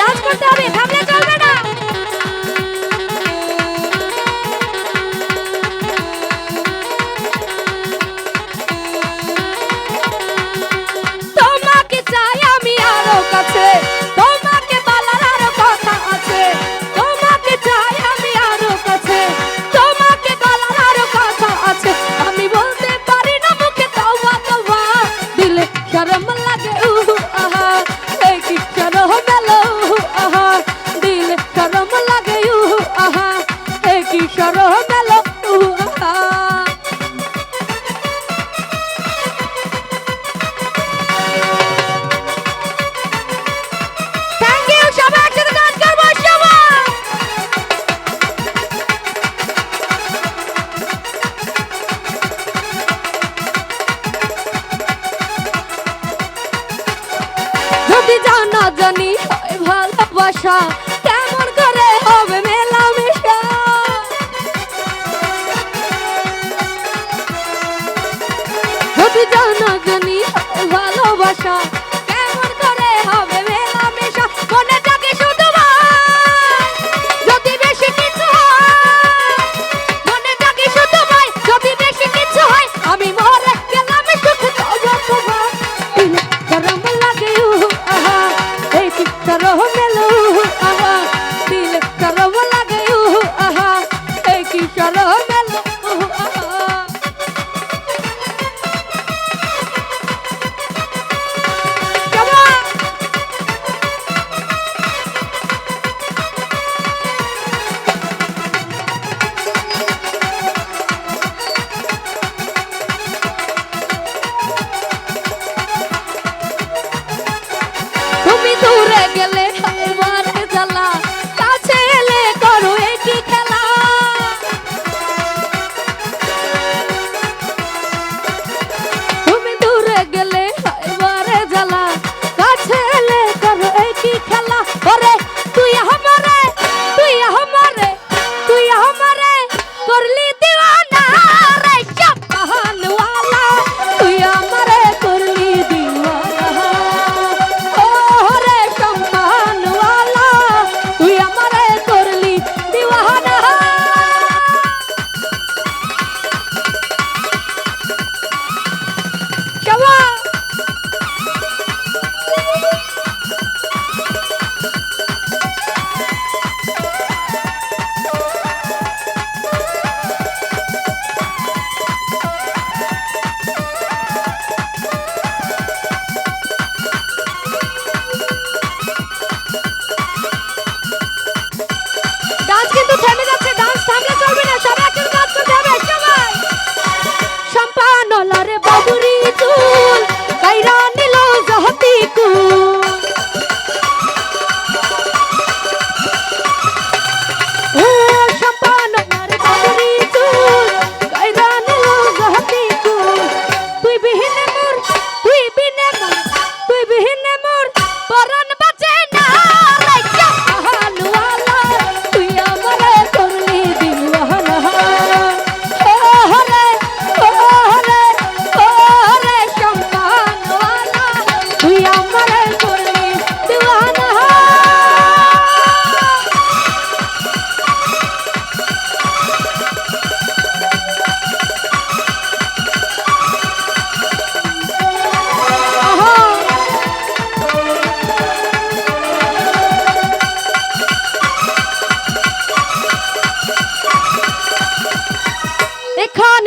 Dance করতে হবে থামলে চলবে। মেশা কেমন করে হবে মেলা মেশা যদি জানা জানি ভালোবাসা, কেমন করে হবে মেলা মনে থাকে শুধু যদি বেশি কিছু হয়, মনে থাকে শুধু ভাই, যদি বেশি কিছু হয়, আমি মরে গেলাম সুখ যাব তোমার লাগে আহা, এই চিত্র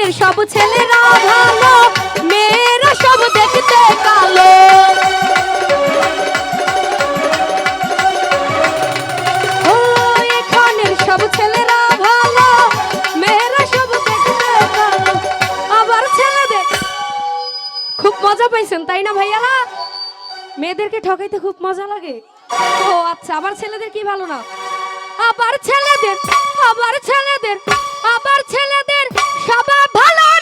গ্রামের সব ছেলেরা ভালো মেয়েরা সব দেখতে কালো। মজা পাইছেন, তাই না ভাইয়ারা মেয়েদেরকে ঠকাইতে খুব মজা লাগে। ও আচ্ছা আবার ছেলেদের কি ভালো না? আবার ছেলেদের আবার ছেলেদের আবার ছেলেদের, সবার ভালো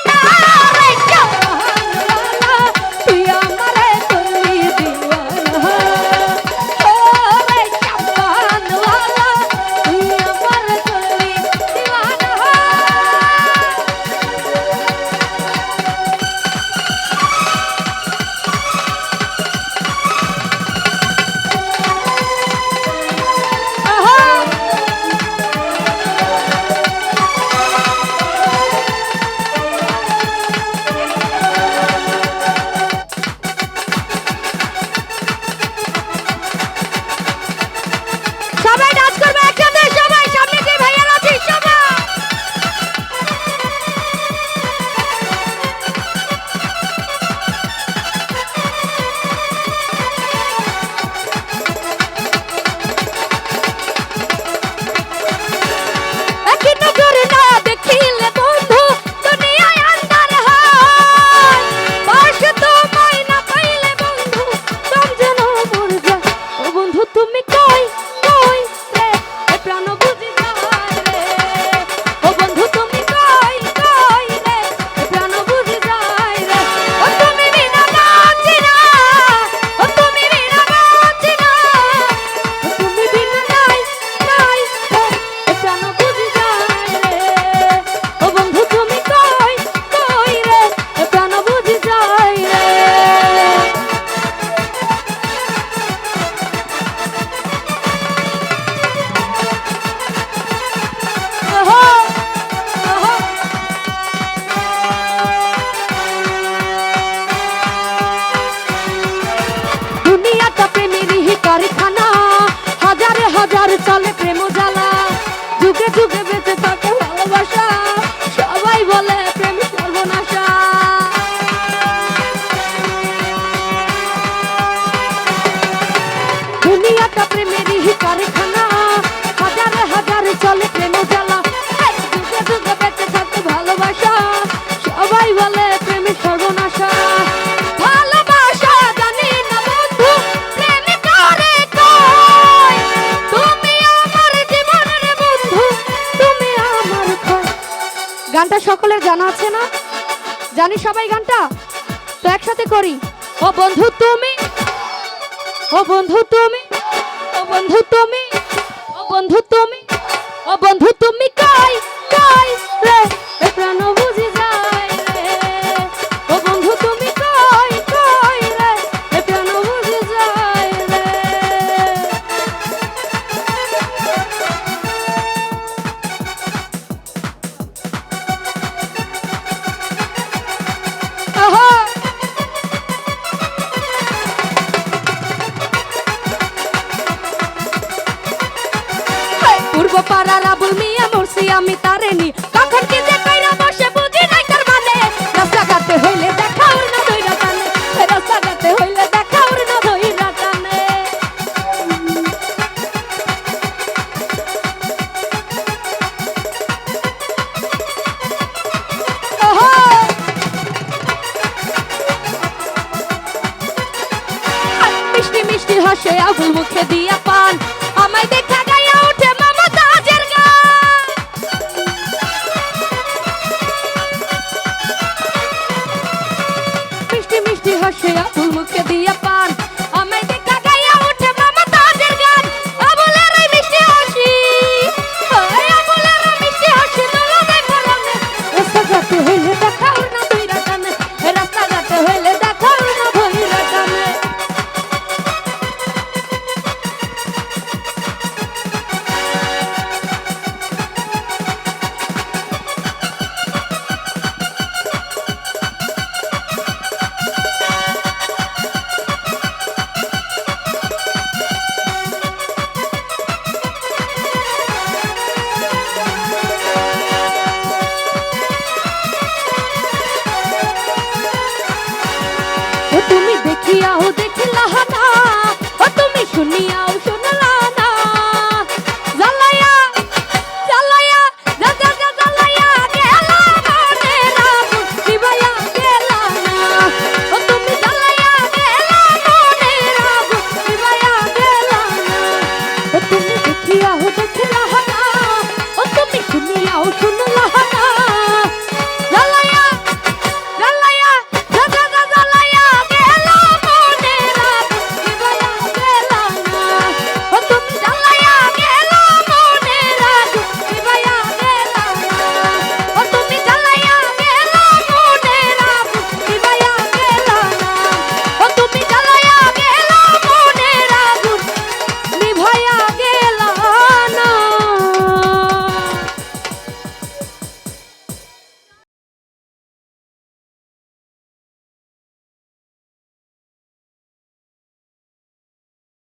জানা আছে না? জানি সবাই গানটা? তো একসাথে করি। ও বন্ধু তুমি? ও বন্ধু তুমি? ও বন্ধু তুমি? ও বন্ধু তুমি? ও বন্ধু তুমি